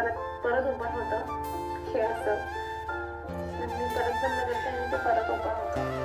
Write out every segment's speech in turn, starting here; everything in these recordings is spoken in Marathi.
परत परत ओपन होतं. हे असं आणि मी परत बंद करते आणि ते परत ओपन होतं.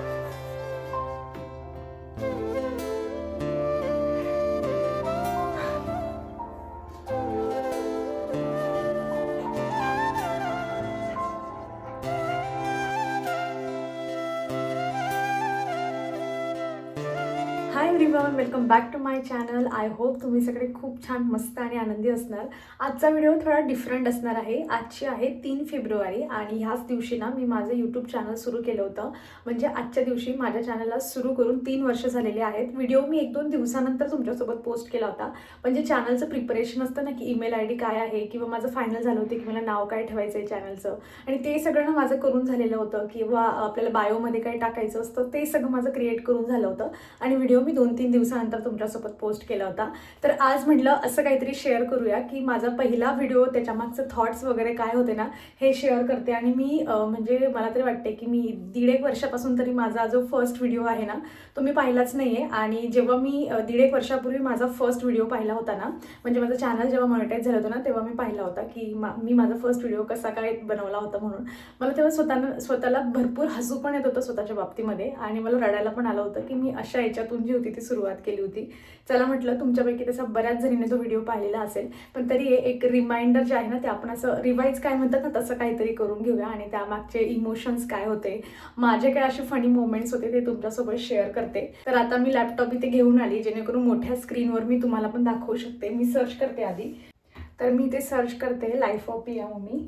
Welcome back to my channel I hope तुम्ही सगळे खूप छान मस्त आणि आनंदी असणार. आजचा व्हिडिओ थोडा डिफरंट असणार आहे. आजची आहे तीन फेब्रुवारी आणि ह्याच दिवशी ना मी माझं यूट्यूब चॅनल सुरू केलं होतं. म्हणजे आजच्या दिवशी माझ्या चॅनलला सुरू करून तीन वर्ष झालेले आहेत. व्हिडिओ मी एक दोन दिवसानंतर तुमच्यासोबत पोस्ट केला होता. म्हणजे चॅनलचं प्रिपरेशन असतं ना की ईमेल आय डी काय आहे किंवा माझं फायनल झालं होतं की मला नाव काय ठेवायचं आहे चॅनलचं आणि ते सगळं ना माझं करून झालेलं होतं किंवा आपल्याला बायोमध्ये काय टाकायचं असतं ते सगळं माझं क्रिएट करून झालं होतं. आणि व्हिडिओ मी दोन तीन दिवस दिवसानंतर तुमच्यासोबत पोस्ट केला होता. तर आज म्हटलं असं काहीतरी शेअर करूया की माझा पहिला व्हिडिओ त्याच्यामागचं थॉट्स वगैरे काय होते ना हे शेअर करते. आणि मी म्हणजे मला तरी वाटते की मी दीड एक वर्षापासून तरी माझा जो फर्स्ट व्हिडिओ आहे ना तो मी पाहिलाच नाही आहे आणि जेव्हा मी दीड एक वर्षापूर्वी माझा फर्स्ट व्हिडिओ पाहिला होता ना म्हणजे माझं चॅनल जेव्हा मॉनिटाईज झालं होतं ना तेव्हा मी पाहिला होता की मा मी माझा फर्स्ट व्हिडिओ कसा काय बनवला होता म्हणून. मला तेव्हा स्वतःनं स्वतःला भरपूर हसू पण येत होतं स्वतःच्या बाबतीमध्ये. आणि मला रडायला पण आलं होतं की मी अशा याच्यातून जी होती ती सुरुवात केली होती. चला म्हटलं तुमच्यापैकी तसं बऱ्याच जणीने तो व्हिडिओ पाहिलेला असेल. पण तरी एक रिमाइंडर जे आहे ना ते आपण असं रिवाईज काय म्हणतात ना तसं काहीतरी करून घेऊया. आणि त्यामागचे इमोशन्स काय होते माझे काय असे फनी मोमेंट्स होते ते तुमच्यासोबत शेअर करते. तर आता मी लॅपटॉप इथे घेऊन आली जेणेकरून मोठ्या स्क्रीनवर मी तुम्हाला पण दाखवू शकते. मी सर्च करते आधी. तर मी ते सर्च करते लाईफ ऑफ पिया मी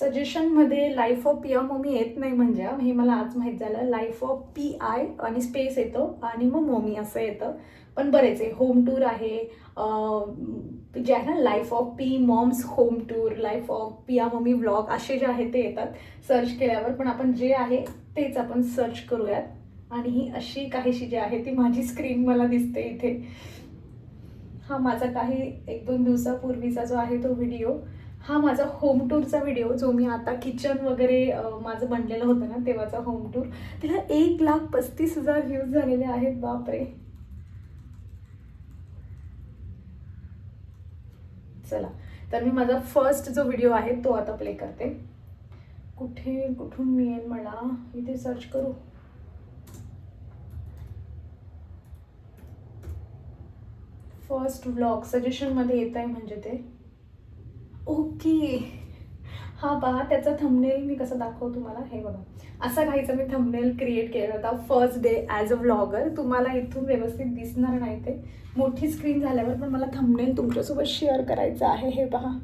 सजेशनमध्ये लाईफ ऑफ पी आय मोमी येत नाही म्हणजे हे मला आज माहीत झालं. लाईफ ऑफ पी आय आणि स्पेस येतो आणि मग मोमी असं येतं. पण बरेच आहे. होम टूर आहे. जे आहे ना life of P moms home tour life of Piya mummy vlog असे जे आहे ते येतात. सर्च केल्यावर. पण आपण जे आहे तेच आपण सर्च करूयात. आणि ही अशी काहीशी जी आहे ती माझी स्क्रीन मला दिसते इथे. हा माझा काही एक दोन दिवसापूर्वीचा जो आहे तो व्हिडिओ हा माझा होम टूरचा व्हिडिओ जो मी आता किचन वगैरे माझं बनलेलं होतं ना तेव्हाचा होम टूर तिला एक लाख पस्तीस हजार व्ह्यूज झालेले आहेत बापरे. चला तर मी माझा फर्स्ट जो व्हिडिओ आहे तो आता प्ले करते. कुठे कुठून मिळेल मला? इथे सर्च करू. फर्स्ट व्लॉग सजेशनमध्ये येत आहे म्हणजे ते. ओके. हा पहा त्याचा थंबनेल मी कसं दाखवू तुम्हाला? हे बघा. असा काहीचा मी थंबनेल क्रिएट केला होता first day as a vlogger तुम्हाला इथून व्यवस्थित दिसणार नाही ते. मोठी स्क्रीन झाल्यावर पण मला थंबनेल तुमच्यासोबत शेअर करायचं आहे हे पहा.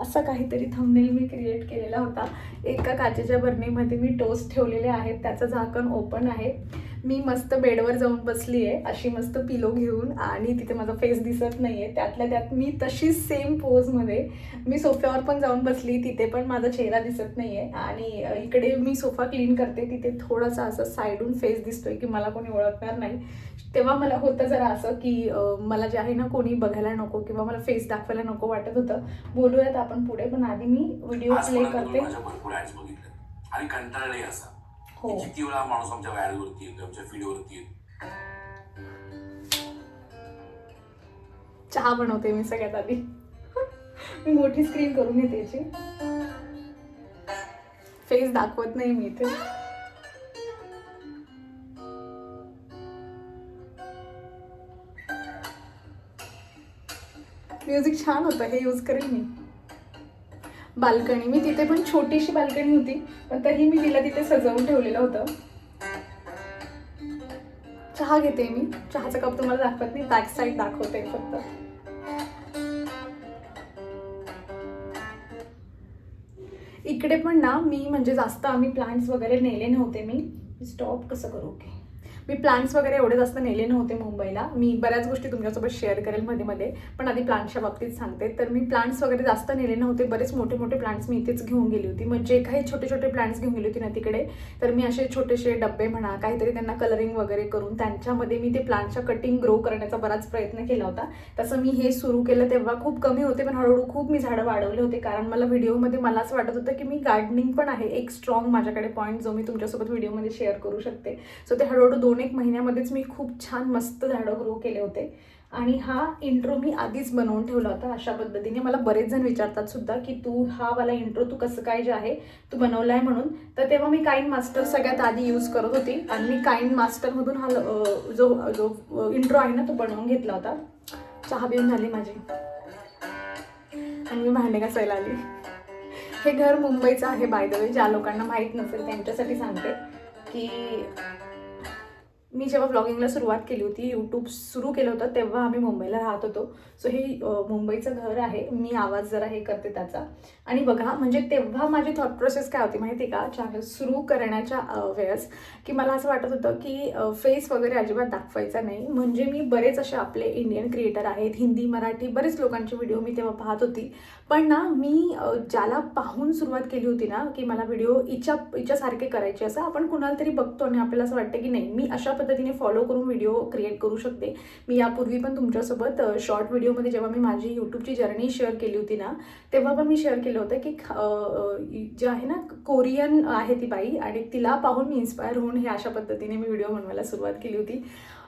असा काहीतरी थंबनेल मी क्रिएट केलेला होता. एका काचेच्या बरणीमध्ये मी टोस्ट ठेवलेले आहेत. त्याचं झाकण ओपन आहे. मी मस्त बेडवर जाऊन बसली आहे अशी मस्त पिलो घेऊन आणि तिथे माझा फेस दिसत नाही आहे त्यातल्या त्यात मी तशीच सेम पोजमध्ये मी सोफ्यावर पण जाऊन बसली तिथे पण माझा चेहरा दिसत नाही आहे आणि इकडे मी सोफा क्लीन करते तिथे थोडासा असं साईडून फेस दिसतोय की मला कोणी ओळखणार नाही. तेव्हा मला होतं जरा असं की मला जे आहे ना कोणी बघायला नको किंवा मला फेस दाखवायला नको वाटत होतं. बोलूयात आपण पुढे पण आधी मी व्हिडिओ प्ले करते. आणि कंटाळले असा. हो. किती वेळा माणूस आमच्या ऍड वरती येतो आमच्या फीड वरती येतो चहा बनवते मी सगळ्यात आधी. मी मोठी स्क्रीन करून घेते याची. फेस दाखवत नाही मी इथे. म्युझिक छान होतं हे यूज करेल मी. बाल्कनी. मी तिथे पण छोटीशी बाल्कनी होती पण तरी मी तिला तिथे सजवून ठेवलेलं होतं. चहा घेते मी. चहाचा कप तुम्हाला दाखवत नाही बॅक साईड दाखवते फक्त. इकडे पण ना मी म्हणजे जास्त आम्ही प्लांट्स वगैरे नेले नव्हते मी. स्टॉप कसं करू? ओके मी प्लांट्स वगैरे एवढे जास्त नेले नव्हते मुंबईला. मी बऱ्याच गोष्टी तुमच्यासोबत शेअर करेल मध्ये मध्ये पण आधी प्लांट्सच्या बाबतीत सांगते. तर मी प्लांट्स वगैरे जास्त नेले नव्हते. बरेच मोठे मोठे प्लांट्स मी इथेच घेऊन गेली होती. मग जे काही छोटे छोटे प्लांट्स घेऊन गेली होती ना तिकडे. तर मी असे छोटेसे डब्बे म्हणा काहीतरी त्यांना कलरिंग वगैरे करून त्यांच्यामध्ये मी ते प्लांटच्या कटिंग ग्रो करण्याचा बराच प्रयत्न केला होता. तसं मी हे सुरू केलं तेव्हा खूप कमी होते पण हळूहळू खूप मी झाडं वाढवले होते. कारण मला व्हिडिओमध्ये मला असं वाटत होतं की मी गार्डनिंग पण आहे एक स्ट्रॉंग माझ्याकडे पॉईंट जो मी तुमच्यासोबत व्हिडिओमध्ये शेअर करू शकते. सो ते हळूहळू दोन एक महिन्यामध्येच मी खूप छान मस्त झाडं ग्रो केले होते. आणि हा इंट्रो मी आधीच बनवून ठेवला होता अशा पद्धतीने. मला बरेच जण विचारतात सुद्धा की तू हा वाला इंट्रो तू कसं काय जे आहे तू बनवला आहे म्हणून. तर तेव्हा मी काइन मास्टर सगळ्यात आधी यूज करत होती. आणि मी काइन मास्टरमधून हा जो जो इंट्रो आहे ना तो बनवून घेतला होता. चहा पिऊन झाली माझी. आणि मी भांडे घासायला आली. हे घर मुंबईचं आहे बाय द वे ज्या लोकांना माहीत नसेल त्यांच्यासाठी सांगते की मी जेव्हा ब्लॉगिंगला सुरुवात केली होती यूट्यूब सुरू केलं होतं तेव्हा आम्ही मुंबईला राहत होतो. सो हे मुंबईचं घर आहे. मी आवाज जरा हे करते त्याचा. आणि बघा म्हणजे तेव्हा माझी थॉट प्रोसेस काय होती माहिती आहे का? चॅनल सुरू करण्याच्या वेळेस की मला असं वाटत होतं की फेस वगैरे अजिबात दाखवायचा नाही. म्हणजे मी बरेच असे आपले इंडियन क्रिएटर आहेत हिंदी मराठी बरेच लोकांचे व्हिडिओ मी तेव्हा पाहत होती. पण ना मी ज्याला पाहून सुरुवात केली होती ना की मला व्हिडिओ इच्छा इच्छासारखे करायचे असं आपण कुणाला तरी बघतो आणि आपल्याला असं वाटतं की नाही मी अशा पद्धतीने फॉलो करून व्हिडिओ क्रिएट करू शकते. मी यापूर्वी पण तुमच्यासोबत शॉर्ट व्हिडिओमध्ये जेव्हा मी माझी यूट्यूबची जर्नी शेअर केली होती ना तेव्हा पण मी शेअर केलं होतं की जे आहे ना कोरियन आहे ती बाई आणि तिला पाहून मी इन्स्पायर होऊन हे अशा पद्धतीने मी व्हिडिओ बनवायला सुरुवात केली होती.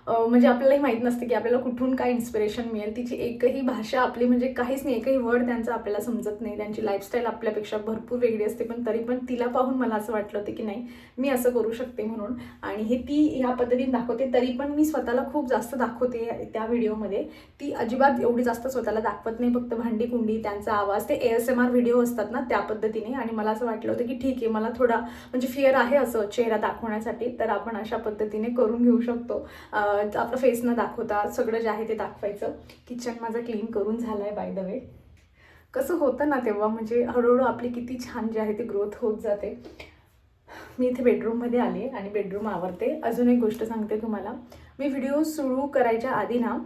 म्हणजे आपल्यालाही माहीत नसते की आपल्याला कुठून काय इन्स्पिरेशन मिळेल. तिची एकही भाषा आपली म्हणजे काहीच नाही एकही वर्ड त्यांचा आपल्याला समजत नाही. त्यांची लाईफस्टाईल आपल्यापेक्षा भरपूर वेगळी असते. पण तरी पण तिला पाहून मला असं वाटलं होतं की नाही मी असं करू शकते म्हणून. आणि हे ती ह्या पद्धतीने दाखवते. तरी पण मी स्वतःला खूप जास्त दाखवते त्या व्हिडिओमध्ये. ती अजिबात एवढी जास्त स्वतःला दाखवत नाही. फक्त भांडी कुंडी त्यांचा आवाज. ते एस एम आर व्हिडिओ असतात ना त्या पद्धतीने. आणि मला असं वाटलं होतं की ठीक आहे मला थोडा म्हणजे फिअर आहे असं चेहरा दाखवण्यासाठी. तर आपण अशा पद्धतीने करून घेऊ शकतो. आपलं फेस न दाखवता सगळं जे आहे ते दाखवायचं. किचन माझं क्लीन करून झालं आहे बाय द वे कसं होतं ना तेव्हा म्हणजे हळूहळू आपली किती छान जे आहे ते ग्रोथ होत जाते. मी इथे बेडरूममध्ये आले आणि बेडरूम आवरते. अजून एक गोष्ट सांगते तुम्हाला. मी व्हिडिओ सुरू करायच्या आधी ना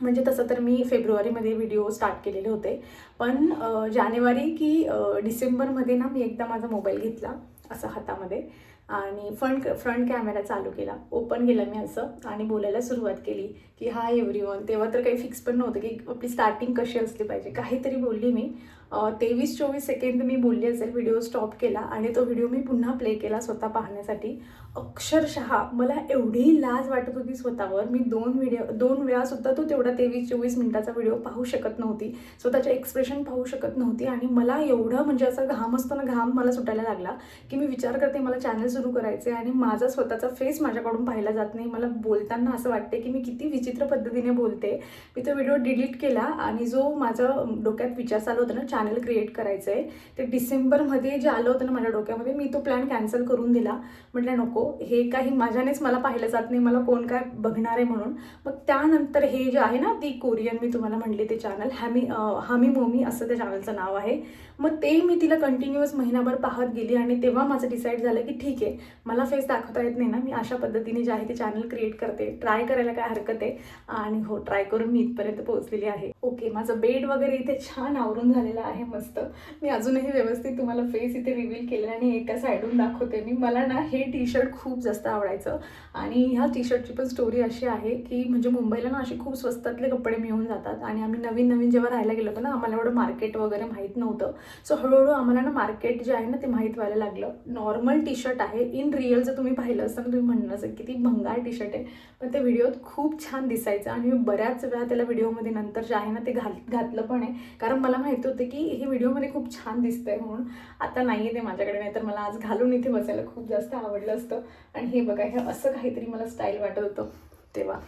म्हणजे तसं तर मी फेब्रुवारीमध्ये व्हिडिओ स्टार्ट केलेले होते. पण जानेवारी की डिसेंबरमध्ये ना मी एकदा माझा मोबाईल घेतला असं हातामध्ये. आणि फ्रंट फ्रंट कॅमेरा चालू केला. ओपन केला मी असं आणि बोलायला सुरुवात केली की हाय एव्हरीवन तेव्हा तर काही फिक्स पण नव्हतं की आपली स्टार्टिंग कशी असली पाहिजे. काहीतरी बोलली मी. तेवीस चोवीस सेकंद मी बोलली असेल व्हिडिओ स्टॉप केला आणि तो व्हिडिओ मी पुन्हा प्ले केला स्वतः पाहण्यासाठी. अक्षरशः मला एवढी लाज वाटत होती स्वतःवर. मी दोन व्हिडिओ दोन वेळासुद्धा तो तेवढा तेवीस चोवीस मिनिटाचा व्हिडिओ पाहू शकत नव्हती. स्वतःचे एक्सप्रेशन पाहू शकत नव्हती आणि मला एवढं म्हणजे असं घाम असतो ना घाम मला सुटायला लागला की मी विचार करते मला चॅनल सुरू करायचे आणि माझा स्वतःचा फेस माझ्याकडून पाहिला जात नाही. मला बोलताना असं वाटते की मी किती विचित्र पद्धतीने बोलते. मी तो व्हिडिओ डिलीट केला आणि जो माझा डोक्यात विचार चालू होता ना चॅनल क्रिएट करायचं आहे ते डिसेंबरमध्ये जे आलं होतं ना माझ्या डोक्यामध्ये मी तो प्लॅन कॅन्सल करून दिला. म्हटलं नको हे काही माझ्यानेच मला पाहिलं जात नाही. मला कोण काय बघणार आहे म्हणून. मग त्यानंतर हे जे आहे ना ती कोरियन मी तुम्हाला म्हणले ते चॅनल हॅमी हामी मोमी असं त्या चॅनलचं नाव आहे. मग ते मी तिला कंटिन्युअस महिनाभर पाहत गेली आणि तेव्हा माझं डिसाईड झालं की ठीक आहे मला फेस दाखवता येत नाही ना. मी अशा पद्धतीने जे आहे ते चॅनल क्रिएट करते. ट्राय करायला काय हरकत आहे? आणि हो ट्राय करून मी इथपर्यंत पोहोचलेली आहे. ओके माझं बेड वगैरे इथे छान आवरून झालेलं आहे मस्त. मी अजूनही व्यवस्थित तुम्हाला फेस इथे रिव्हील केलं आणि एका साईडून दाखवते मी. मला ना हे टी शर्ट खूप जास्त आवडायचं. आणि ह्या टी शर्टची पण स्टोरी अशी आहे की म्हणजे मुंबईला ना असे खूप स्वस्तातले कपडे मिळून जातात. आणि आम्ही नवीन नवीन जेव्हा राहायला गेलो होतो ना आम्हाला एवढं मार्केट वगैरे माहीत नव्हतं. सो हळूहळू आम्हाला ना मार्केट जे आहे ना ते माहीत व्हायला लागलं. नॉर्मल टी शर्ट आहे. इन रिअल जर तुम्ही पाहिलं असतं ना तुम्ही म्हणणं असेल की ती भंगार टी शर्ट आहे. पण ते व्हिडिओत खूप छान दिसायचं आणि मी बऱ्याच वेळा त्याला व्हिडिओमध्ये नंतर जे आहे ना ते घाल घातलं पण आहे. कारण मला माहिती होतं की हे व्हिडिओमध्ये खूप छान दिसतंय म्हणून. आता नाही आहे ते माझ्याकडे नाही तर मला आज घालून इथे बसायला खूप जास्त आवडलं असतं. आणि हे बघा हे असं काहीतरी मला स्टाईल वाटत होतं तेव्हा.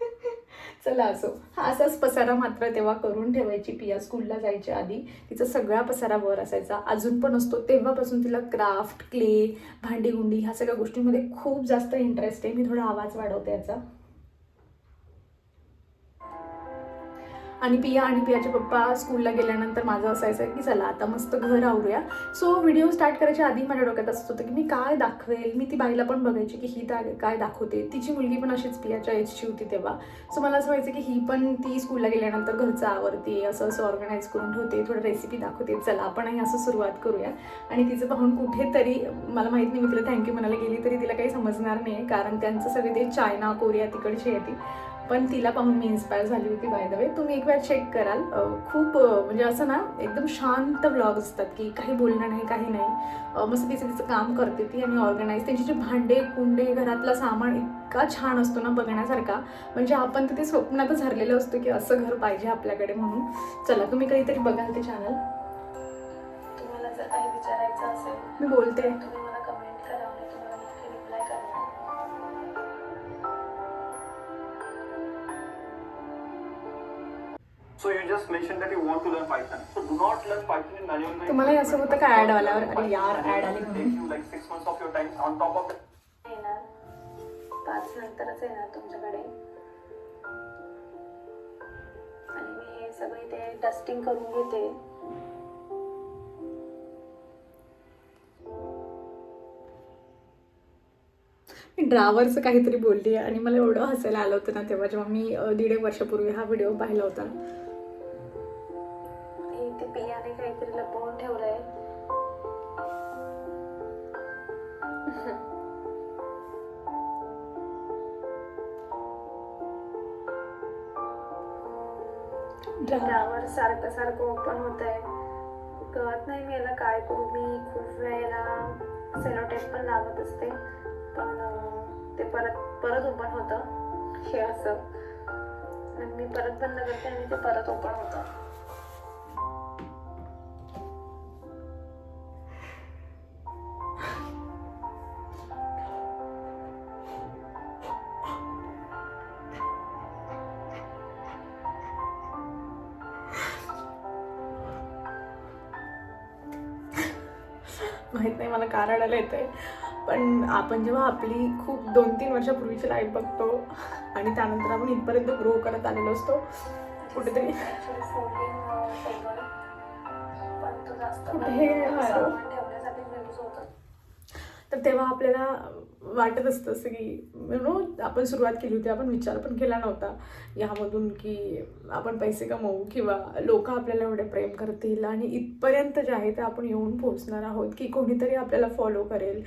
चला असो. हा असाच पसारा मात्र तेव्हा करून ठेवायची पिया. स्कूलला जायच्या आधी तिचा सगळा पसारा वर असायचा. अजून पण असतो. तेव्हापासून तिला क्राफ्ट क्ले भांडीगुंडी ह्या सगळ्या गोष्टींमध्ये खूप जास्त इंटरेस्ट आहे. मी थोडा आवाज वाढवते याचा. आणि पिया आणि पियाचे पप्पा स्कूलला गेल्यानंतर माझं असायचं की चला आता मस्त घर आवरूया. सो व्हिडिओ स्टार्ट करायच्या आधी माझ्या डोक्यात असत होतं की मी काय दाखवेल? मी ती बाईला पण बघायची की ही दा काय दाखवते? तिची मुलगी पण अशीच पियाच्या एजची होती तेव्हा. सो मला असं व्हायचं की ही पण ती स्कूलला गेल्यानंतर घरचं आवरते असं असं ऑर्गनाईज करून ठेवते थोडं रेसिपी दाखवते. चला आपणही असं सुरुवात करूया. आणि तिचं पाहून कुठेतरी मला माहीत नाही मी तिला थँक्यू म्हणायला गेली तरी तिला काही समजणार नाही कारण त्यांचं सगळे ते चायना कोरिया तिकडची आहे ती. पण तिला पाहून मी इन्स्पायर झाली होती बाय द वे तुम्ही एक वेळ चेक कराल. खूप म्हणजे असं ना एकदम शांत ब्लॉग असतात की काही बोलणं नाही काही नाही. मस्त तिचं तिचं काम करते ती आणि ऑर्गनाईज त्यांची जे भांडे कुंडे घरातला सामान इतका छान असतो ना बघण्यासारखा. म्हणजे आपण तर ते स्वप्नातच हरलेलं असतो की असं घर पाहिजे आपल्याकडे म्हणून. चला तुम्ही कधीतरी बघाल ते चॅनल तुम्हाला जर काही विचारायचं असेल मी बोलते. So you just mentioned that you want to learn Python. So do not learn Python in Naryonda. तुम्हाला असं होतं का ऍड आल्यावर अरे यार ऍड आली म्हणून six months of your time. On top of that, येणार पाच नंतरच येणार तुमच्याकडे आणि मी हे सगळे ते डस्टिंग करून घेते मी ड्रावरचं काहीतरी बोलली आणि मला एवढं हसायला आलं होतं ना तेव्हा जेव्हा मी दीड एक वर्षापूर्वी हा व्हिडिओ पाहिला होता सारखं सारखं ओपन होत आहे कळत नाही मी याला काय करू मी. खूप वेळेला सेलोटेप पण लावत असते. पण ते परत परत ओपन होतं. हे असं. आणि मी परत बंद करते आणि ते परत ओपन होतं. माहीत नाही मला का रडायला येतंय पण आपण जेव्हा आपली खूप दोन तीन वर्षापूर्वीची लाईफ बघतो आणि त्यानंतर आपण इथपर्यंत ग्रो करत आलेलो असतो कुठेतरी. कुठे नाही, आहे? सामान ठेवण्यासाठी यूज होतं तर तेव्हा आपल्याला वाटत असतं असं की नो आपण सुरुवात केली होती आपण विचार पण केला नव्हता यामधून की आपण पैसे कमवू किंवा लोक आपल्याला एवढे प्रेम करतील आणि इथपर्यंत जे आहे ते आपण येऊन पोहोचणार आहोत की कोणीतरी आपल्याला फॉलो करेल.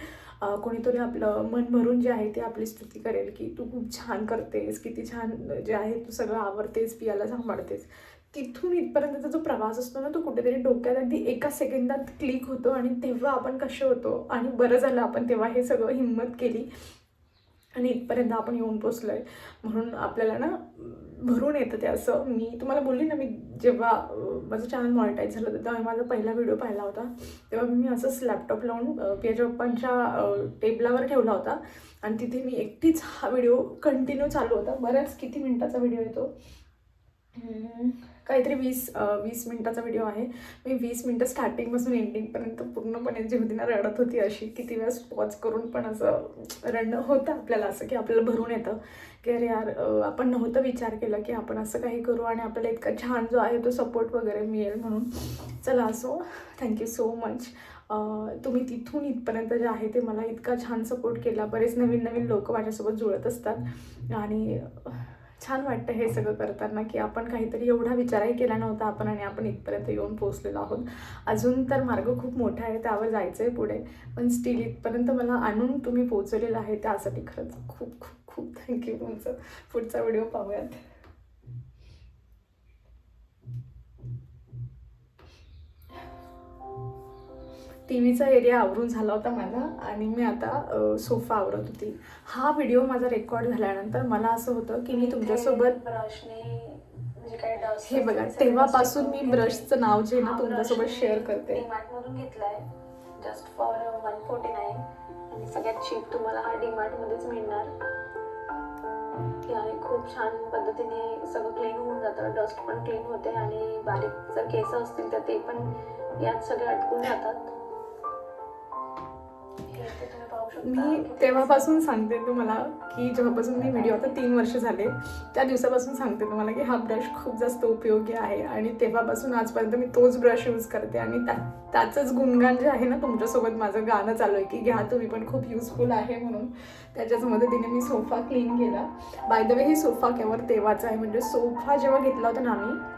कोणीतरी आपलं मन भरून जे आहे ते आपली स्तुती करेल की तू खूप छान करतेस किती छान जे आहे तू सगळं आवडतेस पियाला सांभाळतेस. तिथून इथपर्यंतचा जो प्रवास असतो ना तो कुठेतरी डोक्यात अगदी एका सेकंदात क्लिक होतो आणि तेव्हा आपण कसे होतो आणि बरं झालं आपण तेव्हा हे सगळं हिंमत केली आणि इथपर्यंत आपण येऊन पोचलो आहे म्हणून आपल्याला ना भरून येतं ते असं. मी तुम्हाला बोलली ना मी जेव्हा माझं चॅनल मॉनिटाईज झालं होतं तेव्हा माझा पहिला व्हिडिओ पाहिला होता. तेव्हा मी असंच लॅपटॉप लावून अं, पियाच्या पप्पांच्या टेबलावर ठेवला होता. आणि तिथे मी एकटीच हा व्हिडिओ कंटिन्यू चालू होता. बऱ्याच किती मिनटाचा व्हिडिओ येतो काहीतरी वीस वीस मिनटाचा व्हिडिओ आहे. मी वीस मिनटं स्टार्टिंगपासून एंडिंगपर्यंत पूर्णपणे जी होती ना रडत होती अशी. किती वेळेस पॉज करून पण असं रडणं होतं आपल्याला असं की आपल्याला भरून येतं. की अरे यार आपण नव्हतं विचार केला की आपण असं काही करू आणि आपल्याला इतका छान जो आहे तो सपोर्ट वगैरे मिळेल म्हणून. चला असो थँक्यू सो मच तुम्ही तिथून इथपर्यंत जे आहे ते मला इतका छान सपोर्ट केला. बरेच नवीन नवीन लोक माझ्यासोबत जुळत असतात. आणि छान वाटतं हे सगळं करताना की आपण काहीतरी एवढा विचारही केला नव्हता आपण आणि आपण इथपर्यंत येऊन पोचलेलो आहोत. अजून तर मार्ग खूप मोठा आहे त्यावर जायचं आहे पुढे. पण स्टील इथपर्यंत मला आणून तुम्ही पोहोचवलेलं आहे त्यासाठी खरंच खूप खूप खूप थँक्यू तुमचं. पुढचा व्हिडिओ पाहूयात. टी व्हीचा एरिया आवरून झाला होता माझा आणि मी आता सोफा आवरत होती. हा व्हिडिओ माझा रेकॉर्ड झाल्यानंतर मला असं होतं की मी तुमच्यासोबत ब्रशने म्हणजे काय डस्ट हे बघा तेव्हापासून मी ब्रशचं नाव जे ना तुमच्यासोबत शेअर करते. घेतलाय. Just for one forty nine आणि सगळ्यात चीप तुम्हाला हा डीमार्ट मध्येच मिळणार. आणि खूप छान पद्धतीने सगळं क्लीन होऊन जातं. डस्ट पण क्लीन होते आणि बारीक जर केस असतील तर ते पण यात सगळे अटकून जातात. मी तेव्हापासून सांगते तुम्हाला की जेव्हापासून मी व्हिडिओ आता तीन वर्ष झाले त्या दिवसापासून सांगते तुम्हाला की हा ब्रश खूप जास्त उपयोगी आहे आणि तेव्हापासून आजपर्यंत मी तोच ब्रश यूज करते आणि त्या त्याचंच गुणगान जे आहे ना तुमच्यासोबत माझं गाणं चालू आहे की घ्या तुम्ही पण खूप युजफुल आहे म्हणून. त्याच्याच मदतीने मी सोफा क्लीन केला. बाय द वे ही सोफा केवळ तेव्हाचा आहे म्हणजे सोफा जेव्हा घेतला होता ना आम्ही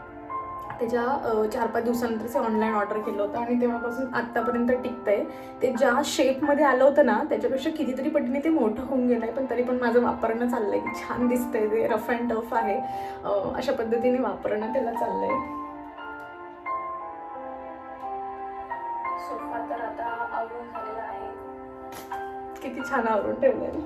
त्याच्या चार पाच दिवसानंतरच ऑनलाईन ऑर्डर केलं होतं आणि तेव्हापासून आत्तापर्यंत टिकतंय. ते ज्या शेपमध्ये आलं होतं ना त्याच्यापेक्षा कितीतरी पटीने ते मोठं होऊन गेलं आहे पण तरी पण माझं वापरणं चाललंय. की छान दिसतंय ते रफ अँड टफ आहे. अशा पद्धतीने वापरणं त्याला चाललंय. सोफा तर आता आवरून झालेला आहे. किती छान आवरून ठेवलंय.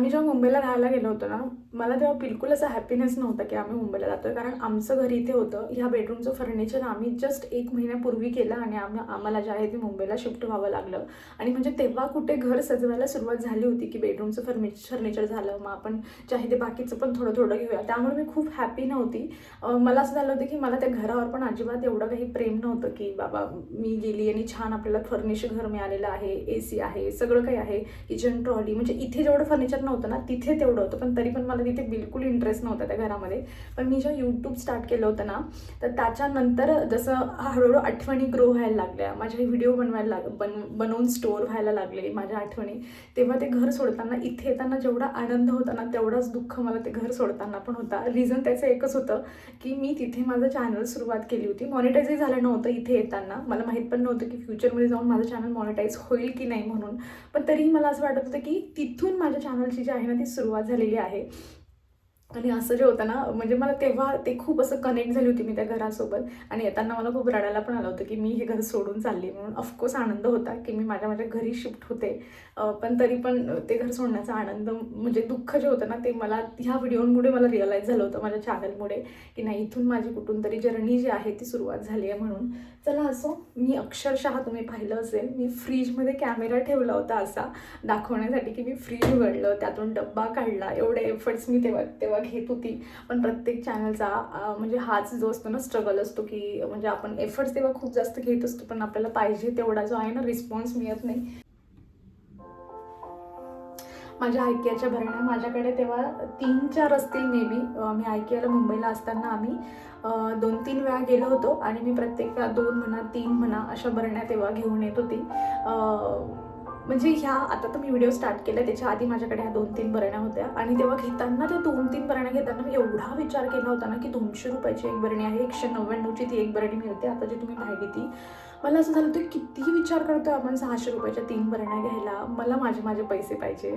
आम्ही जेव्हा मुंबईला राहायला गेलो होतो ना मला तेव्हा बिलकुल असा हॅपीनेस नव्हता की आम्ही मुंबईला जातोय. कारण आमचं घर इथे होतं. ह्या बेडरूमचं फर्निचर आम्ही जस्ट एक महिन्यापूर्वी केलं आणि आम्ही आम्हाला जे आहे ते मुंबईला शिफ्ट व्हावं लागलं. आणि म्हणजे तेव्हा कुठे घर सजवायला सुरुवात झाली होती की बेडरूमचं फर्निच फर्निचर झालं. मग आपण जे आहे ते बाकीचं पण थोडं थोडं घेऊया. त्यामुळे मी खूप हॅपी नव्हती. मला असं झालं होतं की मला त्या घरावर पण अजिबात एवढं काही प्रेम नव्हतं की बाबा मी गेली आणि छान आपल्याला फर्निश घर मिळालेलं आहे ए सी आहे सगळं काही आहे. किचन ट्रॉली म्हणजे इथे जेवढं फर्निचर नव्हतं ना तिथे तेवढं होतं. पण तरी पण मला तिथे बिलकुल इंटरेस्ट नव्हता त्या घरामध्ये. पण मी जेव्हा यूट्यूब स्टार्ट केलं होतं ना तर त्याच्यानंतर जसं हळूहळू आठवणी ग्रो व्हायला लागल्या. माझे व्हिडिओ बनवायला लाग बन बनवून स्टोअर व्हायला लागले माझ्या आठवणी. तेव्हा ते घर सोडताना इथे येताना जेवढा आनंद होता ना तेवढाच दुःख मला ते घर सोडताना पण होता. रिझन त्याचं एकच होतं की मी तिथे माझं चॅनल सुरुवात केली होती. मॉनिटाईजही झालं नव्हतं इथे येताना. मला माहीत पण नव्हतं की फ्युचरमध्ये जाऊन माझं चॅनल मॉनिटाईज होईल की नाही म्हणून. पण तरीही मला असं वाटत होतं की तिथून माझ्या चॅनलची जी आहे ना ती सुरुवात झालेली आहे. आणि असं जे होतं ना म्हणजे मला तेव्हा ते खूप असं कनेक्ट झाली होती मी त्या घरासोबत. आणि येताना मला खूप रडायला पण आलं होतं की मी हे घर सोडून चालली म्हणून ऑफकोर्स आनंद होता की मी माझ्या माझ्या घरी शिफ्ट होते. पण तरी पण ते घर सोडण्याचा आनंद म्हणजे दुःख जे होतं ना ते मला ह्या व्हिडिओमुळे मला रिअलाईज झालं होतं माझ्या चॅनलमुळे की नाही इथून माझी कुठून तरी जर्नी जी आहे ती सुरुवात झाली आहे म्हणून. चला असो मी अक्षरशः तुम्ही पाहिलं असेल मी फ्रीजमध्ये कॅमेरा ठेवला होता असा दाखवण्यासाठी की मी फ्रीज उघडलं त्यातून डब्बा काढला एवढे एफर्ट्स मी तेव्हा तेव्हा घेत होती. पण प्रत्येक चॅनलचा म्हणजे हाच जो असतो ना स्ट्रगल असतो की म्हणजे आपण एफर्ट्स तेव्हा खूप जास्त घेत असतो पण आपल्याला पाहिजे तेवढा जो आहे ना रिस्पॉन्स मिळत नाही. माझ्या ऐकियाच्या भरण्या माझ्याकडे तेव्हा तीन चार असतील मे बी मी आयकियाला मुंबईला असताना आम्ही दोन तीन वेळा गेलो होतो. आणि मी प्रत्येक दोन म्हणा तीन म्हणा अशा भरण्या तेव्हा घेऊन येत होती. म्हणजे ह्या आता तर मी व्हिडिओ स्टार्ट केला त्याच्या आधी माझ्याकडे ह्या दोन तीन बरण्या होत्या. आणि तेव्हा घेताना त्या दोन तीन बरण्या घेताना मी एवढा विचार केला होता ना की दोनशे रुपयाची एक बरणी आहे एकशे नव्याण्णवची ती एक बरणी मिळते. आता जी तुम्ही पाहिली ती मला असं झालं होतं किती विचार करतोय आपण सहाशे रुपयाच्या तीन बरण्या घ्यायला. मला माझे माझे पैसे पाहिजे.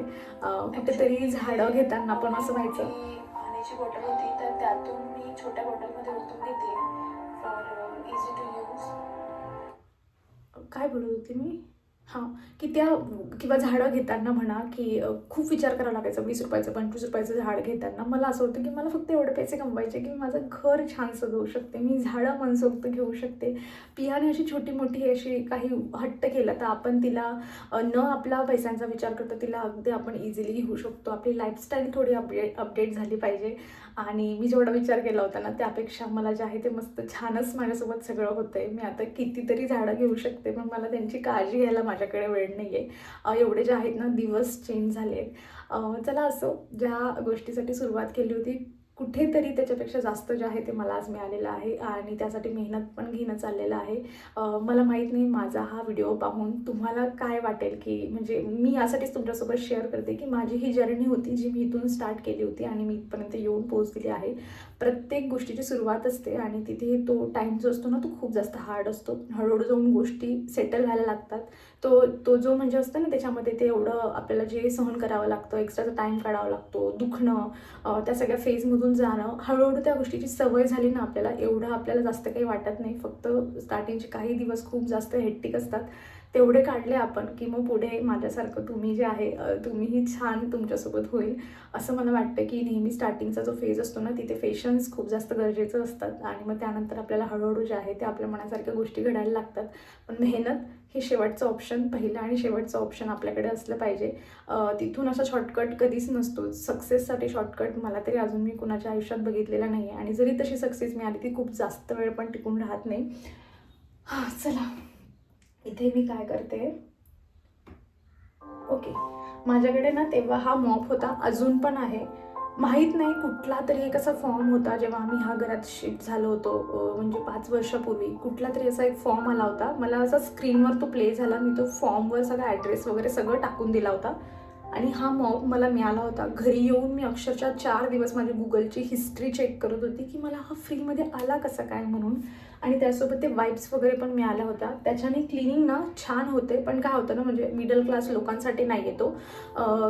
कुठेतरी झाडं घेताना पण असं व्हायचं. पाण्याची बॉटल होती तर त्यातून मी छोट्या बॉटलमध्ये ओतून घेतली. फॉर इझी टू यूज काय बोलत होते मी? हां की त्या किंवा झाडं घेताना म्हणा की खूप विचार करावा लागायचा वीस रुपयाचं पंचवीस रुपयाचं झाड घेताना. मला असं होतं की मला फक्त एवढे पैसे कमवायचे की मी माझं घर छान सजवू शकते मी झाडं मनसोक्त घेऊ शकते. पियाने अशी छोटी मोठी अशी काही हट्ट केला तर आपण तिला न आपला पैशांचा विचार करता तिला अगदी आपण इझिली घेऊ शकतो. आपली लाईफस्टाईल थोडी अपडेट अपडेट झाली पाहिजे. आणि मी जेवढा विचार केला होता ना त्यापेक्षा मला जे आहे ते मस्त छानच माझ्यासोबत सगळं होतं आहे मी आता कितीतरी झाडं घेऊ शकते पण मला त्यांची काळजी घ्यायला माझ्याकडे वेळ नाही आहे एवढे जे आहेत ना दिवस चेंज झाले आहेत चला असो ज्या गोष्टीसाठी सुरुवात केली होती कुठेतरी त्याच्यापेक्षा जास्त जे आहे ते मला आज मिळालेलं आहे आणि त्यासाठी मेहनत पण घेणं चाललेलं आहे. मला माहीत नाही माझा हा व्हिडिओ पाहून तुम्हाला काय वाटेल की म्हणजे मी यासाठीच तुमच्यासोबत शेअर करते की माझी ही जर्नी होती जी मी इथून स्टार्ट केली होती आणि मी इथपर्यंत येऊन पोहोचलेली आहे. प्रत्येक गोष्टीची सुरुवात असते आणि तिथे तो टाईम जो असतो ना तो खूप जास्त हार्ड असतो. हळूहळू जाऊन गोष्टी सेटल व्हायला लागतात. तो तो जो म्हणजे असतं ना त्याच्यामध्ये ते एवढं आपल्याला जे सहन करावं लागतं एक्स्ट्राचा टाईम काढावा लागतो दुखणं त्या सगळ्या फेजमधून जाणं हळूहळू त्या गोष्टीची सवय झाली ना आपल्याला एवढं आपल्याला जास्त काही वाटत नाही. फक्त स्टार्टिंगचे काही दिवस खूप जास्त हेक्टिक असतात. तेवढे काढले आपण की मग पुढे माझ्यासारखं तुम्ही जे आहे तुम्हीही छान तुमच्यासोबत होईल. असं मला वाटतं की नेहमी स्टार्टिंगचा जो फेज असतो ना तिथे पेशन्स खूप जास्त गरजेचं असतात. आणि मग त्यानंतर आपल्याला हळूहळू जे आहे ते आपल्या मनासारख्या गोष्टी घडायला लागतात. पण मेहनत हे शेवटचं ऑप्शन पहिलं आणि शेवटचं ऑप्शन आपल्याकडे असलं पाहिजे. तिथून असा शॉर्टकट कधीच नसतो. सक्सेससाठी शॉर्टकट मला तरी अजून मी कुणाच्या आयुष्यात बघितलेला नाही आहे आणि जरी तशी सक्सेस मिळाली ती खूप जास्त वेळ पण टिकून राहत नाही. हां चला. इथे मी काय करते? ओके. माझ्याकडे ना तेव्हा हा मॉप होता अजून पण आहे. माहीत नाही कुठला तरी एक असा फॉर्म होता जेव्हा आम्ही ह्या घरात शिफ्ट झालो होतो म्हणजे पाच वर्षापूर्वी. कुठला तरी असा एक फॉर्म आला होता. मला असा स्क्रीनवर तो प्ले झाला मी तो फॉर्मवर सगळा ॲड्रेस वगैरे सगळं टाकून दिला होता. आणि हा मॉप मला मिळाला होता. घरी येऊन मी अक्षरशः चार दिवस माझी गुगलची हिस्ट्री चेक करत होती की मला हा फ्रीमध्ये आला कसा काय म्हणून. आणि त्यासोबत ते वाईप्स वगैरे पण मिळाल्या होत्या. त्याच्याने क्लिनिंग ना छान होते. पण काय होतं ना म्हणजे मिडल क्लास लोकांसाठी नाही येतो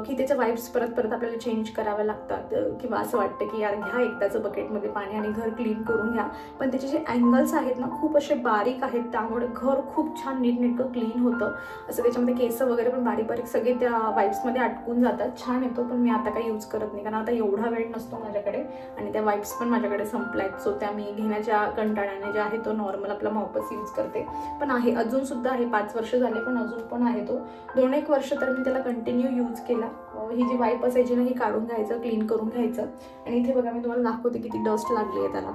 की त्याच्या वाईप्स परत परत आपल्याला चेंज कराव्या लागतात. किंवा असं वाटतं की यार घ्या एकदाचं बकेटमध्ये पाणी आणि घर क्लीन करून घ्या. पण त्याचे जे अँगल्स आहेत ना खूप असे बारीक आहेत. त्यामुळे घर खूप छान नीटनेटकं क्लीन होतं. असं त्याच्यामध्ये केस वगैरे पण बारीक बारीक सगळे त्या वाईप्समध्ये अटकून जातात. छान येतो पण मी आता काही यूज करत नाही. कारण आता एवढा वेळ नसतो माझ्याकडे. आणि त्या वाईप्स पण माझ्याकडे संपल्या आहेत सो त्या मी घेण्याच्या कंटाळ्याने ज्या आहेत तो नॉर्मल आपला मॉपस यूज करते. पण आहे अजून सुद्धा आहे पाच वर्ष झाले पण अजून पण आहे तो. दोन एक वर्ष तर मी त्याला कंटिन्यू यूज केला. ही जी वाईप असायची ना ही काढून घ्यायचं क्लीन करून घ्यायचं. आणि इथे बघा मी तुम्हाला दाखवते किती डस्ट लागली आहे त्याला.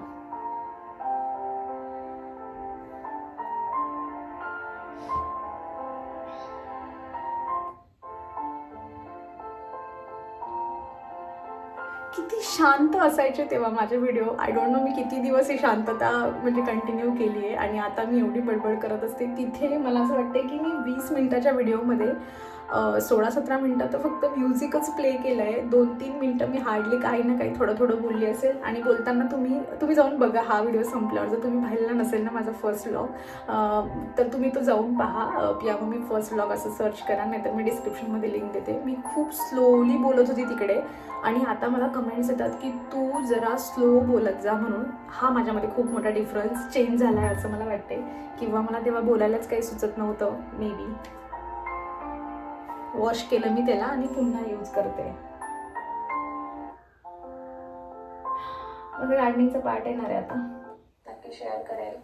किती शांत असायचे तेव्हा माझे व्हिडिओ. आय डोंट नो मी किती दिवस ही शांतता म्हणजे कंटिन्यू केली आहे. आणि आता मी एवढी बडबड करत असते. तिथे मला असं वाटतं की मी वीस मिनिटाच्या व्हिडिओमध्ये सोळा सतरा मिनटं तर फक्त म्युझिकच प्ले केलं आहे दोन तीन मिनटं मी हार्डली काही ना काही थोडं थोडं बोलली असेल. आणि बोलताना तुम्ही तुम्ही जाऊन बघा हा व्हिडिओ संपल्यावर. जर तुम्ही पाहिला नसेल ना माझा फर्स्ट व्लॉग तर तुम्ही तो जाऊन पहा. पिया मी फर्स्ट व्लॉग असं सर्च करा नाहीतर मी डिस्क्रिप्शनमध्ये लिंक देते. मी खूप स्लोली बोलत होती तिकडे. आणि आता मला कमेंट्स येतात की तू जरा स्लो बोलत जा म्हणून. हा माझ्यामध्ये खूप मोठा डिफरन्स चेंज झाला आहे असं मला वाटते किंवा मला तेव्हा बोलायलाच काही सुचत नव्हतं मे बी वॉश केलं मी त्याला आणि पुन्हा यूज करते. गार्डनिंगचा पार्ट येणार आहे आता. नक्की शेअर करेल.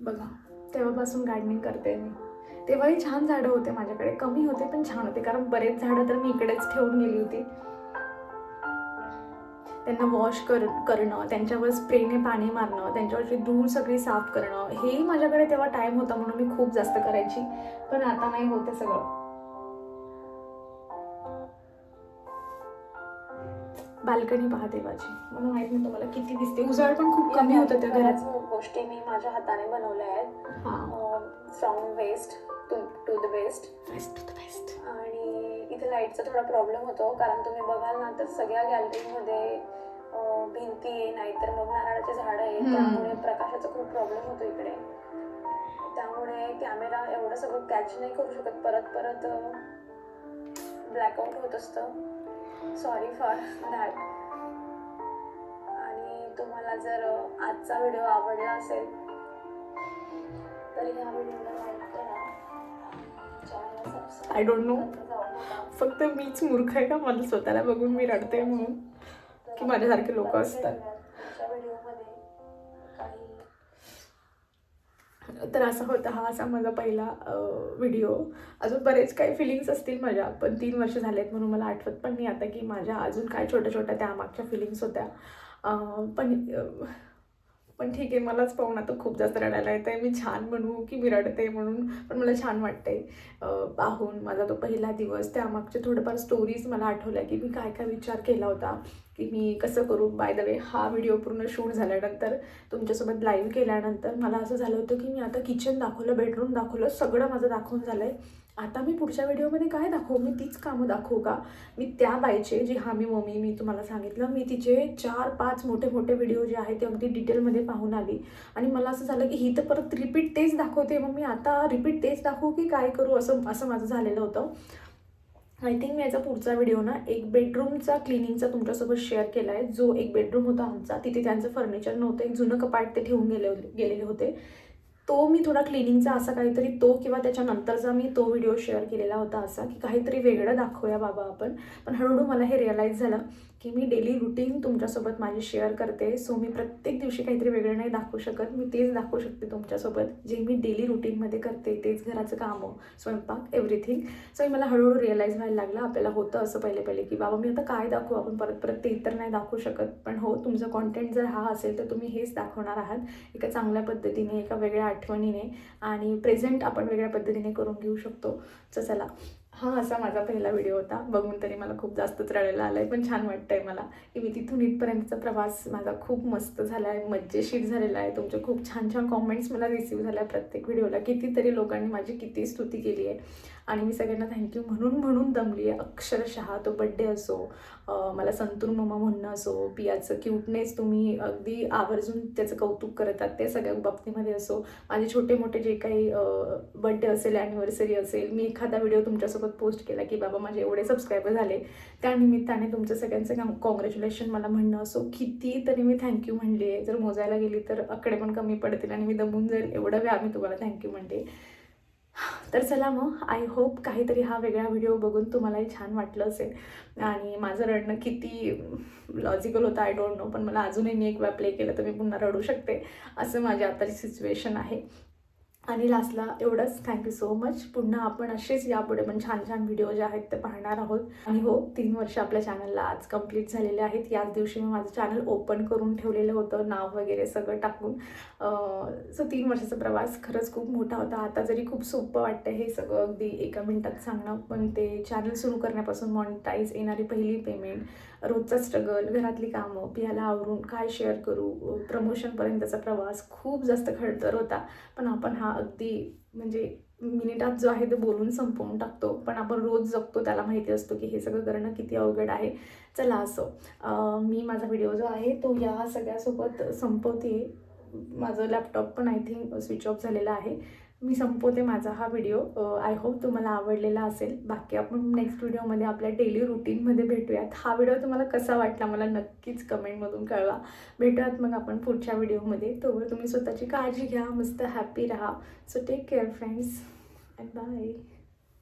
बघा तेव्हापासून गार्डनिंग करते मी. तेव्हाही छान झाडं होते माझ्याकडे. कमी होते पण छान होते. कारण बरेच झाडं तर मी इकडेच ठेवून गेली होती. त्यांना वॉश कर करणं त्यांच्यावर स्प्रेने पाणी मारणं त्यांच्यावरची धूळ सगळी साफ करणं हेही माझ्याकडे तेव्हा टाईम होता म्हणून मी खूप जास्त करायची. पण आता नाही होते सगळं. बाल्कनी पाहते माझी मला माहीत नाही तुम्हाला किती दिसते. उजाड पण खूप कमी होतं त्या घरात गोष्टी मी माझ्या हाताने बनवल्या आहेत. हां. From waste to to the best best to the best आणि इथे लाईटचा थोडा प्रॉब्लेम होतो कारण तुम्ही बघाल ना तर सगळ्या गॅलरीमध्ये भिंती आहे नाहीतर मग नारळाचे झाडं आहे. त्यामुळे प्रकाशाचा खूप प्रॉब्लेम होतो इकडे. त्यामुळे कॅमेरा एवढं सगळं कॅच नाही करू शकत. परत परत ब्लॅकआउट होत असतं. सॉरी फॉर दॅट आणि तुम्हाला जर आजचा व्हिडिओ आवडला असेल तर ह्या व्हिडिओला लाईक करा. आय डोंट नो फक्त मीच मूर्ख आहे का? मला स्वतःला बघून मी रडते म्हणून. की माझ्यासारखे लोक असतात. तर असा होता हा असा माझा पहिला व्हिडिओ अजून बरेच काही फिलिंग्स असतील माझ्या पण तीन वर्ष झालेत म्हणून मला आठवत पण नाही आता की माझ्या अजून काय छोट्या छोट्या त्या मागच्या फिलिंग्स होत्या पण पण ठीक आहे मलाच पाहून आता खूप जास्त रडायला येतं आहे मी छान म्हणू की मी रडते म्हणून पण मला छान वाटतंय. पाहून माझा तो पहिला दिवस त्यामागचे थोडेफार स्टोरीज मला आठवल्या की मी काय काय विचार केला होता की मी कसं करू? बाय द वे हा व्हिडिओ पूर्ण शूट झाल्यानंतर तुमच्यासोबत लाईव्ह केल्यानंतर मला असं झालं होतं की मी आता किचन दाखवलं बेडरूम दाखवलं सगळं माझं दाखवून झालं आहे आता मी पुढच्या व्हिडिओमध्ये काय दाखवू? मी तीच कामं दाखवू का? मी त्या बाईचे जी हा मी मम्मी मी तुम्हाला सांगितलं मी तिचे चार पाच मोठे मोठे व्हिडिओ जे आहेत ते अगदी डिटेलमध्ये पाहून आली. आणि मला असं झालं की ही तर परत रिपीट तेच दाखवते. मग मी आता रिपीट तेच दाखवू की काय करू? असं असं माझं झालेलं होतं. आय थिंक मी याचा पुढचा व्हिडिओ ना एक बेडरूमचा क्लिनिंगचा तुमच्यासोबत शेअर केला आहे जो एक बेडरूम होता आमचा तिथे त्यांचं फर्निचर नव्हतं. एक जुनं कपाट ते ठेवून गेले गेलेले होते. तो मी थोडा क्लिनिंगचा असा काहीतरी तो किंवा त्याच्यानंतरचा मी तो व्हिडिओ शेअर केलेला होता असा की काहीतरी वेगळं दाखवूया बाबा आपण. पण हळूहळू मला हे रिअलाईज झालं की मी डेली रुटीन तुमच्यासोबत माझी शेअर करते. सो मी प्रत्येक दिवशी काहीतरी वेगळं नाही दाखवू शकत मी तेच दाखवू शकते तुमच्यासोबत. जे मी डेली रुटीनमध्ये करते तेच घराचं कामं स्वयंपाक एव्हरीथिंग सो मला हळूहळू रिअलाईज व्हायला लागलं. आपल्याला होतं असं पहिले पहिले की बाबा मी आता काय दाखवू? आपण परत परत ते इतर नाही दाखवू शकत. पण हो तुमचा कॉन्टेंट जर हा असेल तर तुम्ही हेच दाखवणार आहात. एका चांगल्या पद्धतीने एका वेगळ्या आठवणीने आणि प्रेझेंट आपण वेगळ्या पद्धतीने करून घेऊ शकतो. तर चला. हा असा माझा पहिला व्हिडिओ होता. बघून तरी मला खूप जास्तच रडायला आलं आहे पण छान वाटतं आहे मला. की मी तिथून इथपर्यंतचा प्रवास माझा खूप मस्त झाला आहे मज्जेशीर झालेला आहे. तुमचे खूप छान छान कॉमेंट्स मला रिसीव झाल्या प्रत्येक व्हिडिओला कितीतरी लोकांनी माझी किती स्तुती केली आहे. आणि मी सगळ्यांना थँक्यू म्हणून म्हणून दमली आहे अक्षरशः तो बड्डे असो मला संतूर ममा म्हणणं असो पियाचं क्यूटनेस तुम्ही अगदी आवर्जून त्याचं कौतुक करतात ते सगळ्या बाबतीमध्ये असो. माझे छोटे मोठे जे काही बड्डे असेल ॲनिव्हर्सरी असेल मी एखादा व्हिडिओ तुमच्यासोबत पोस्ट केला की बाबा माझे एवढे सबस्क्रायबर झाले त्या निमित्ताने तुमचं सगळ्यांचं कॉंग्रॅच्युलेशन मला म्हणणं असो किती तरी मी थँक्यू म्हणले. आहे जर मोजायला गेली तर आकडे पण कमी पडतील आणि मी दमून जाईल एवढं व्या मी तुम्हाला थँक्यू म्हणते. तर चला मग आय होप काहीतरी हा वेगळा व्हिडिओ बघून तुम्हालाही छान वाटलं असेल. आणि माझं रडणं किती लॉजिकल होतं आय डोंट नो पण मला अजूनही मी एक वेळा प्ले केलं तर मी पुन्हा रडू शकते असं माझी आताची सिच्युएशन आहे. आणि लास्टला एवढंच. थँक्यू सो मच पुन्हा आपण असेच यापुढे पण छान छान व्हिडिओ जे आहेत ते पाहणार आहोत. आणि हो तीन वर्ष आपल्या चॅनलला आज कंप्लीट झालेले आहेत. याच दिवशी मी माझं चॅनल ओपन करून ठेवलेलं होतं नाव वगैरे सगळं टाकून. सो तीन वर्षाचा प्रवास खरंच खूप मोठा होता. आता जरी खूप सोपं वाटतं हे सगळं अगदी एका मिनटात सांगणं पण ते चॅनल सुरू करण्यापासून मॉनिटाईज येणारी पहिली पेमेंट रोजचा स्ट्रगल घरातली कामं पियाला आवरून काय शेअर करू प्रमोशनपर्यंतचा प्रवास खूप जास्त खडतर होता. पण आपण हा अगदी म्हणजे मिनिटात जो आहे तो बोलून संपवून टाकतो. पण आपण रोज जगतो त्याला माहिती असतो की हे सगळं करणं किती अवघड आहे. चला असो. मी माझा व्हिडिओ जो आहे तो या सगळ्यासोबत संपवते. माझं लॅपटॉप पण आय थिंक स्विच ऑफ झालेला आहे. मी संपवते माझा हा व्हिडिओ आय होप तुम्हाला आवडलेला असेल. बाकी आपण नेक्स्ट व्हिडिओमध्ये आपल्या डेली रुटीनमध्ये भेटूयात. हा व्हिडिओ तुम्हाला कसा वाटला मला नक्कीच कमेंटमधून कळवा. भेटूयात मग आपण पुढच्या व्हिडिओमध्ये तोवर तुम्ही स्वतःची काळजी घ्या मस्त हॅपी राहा. So take care friends and bye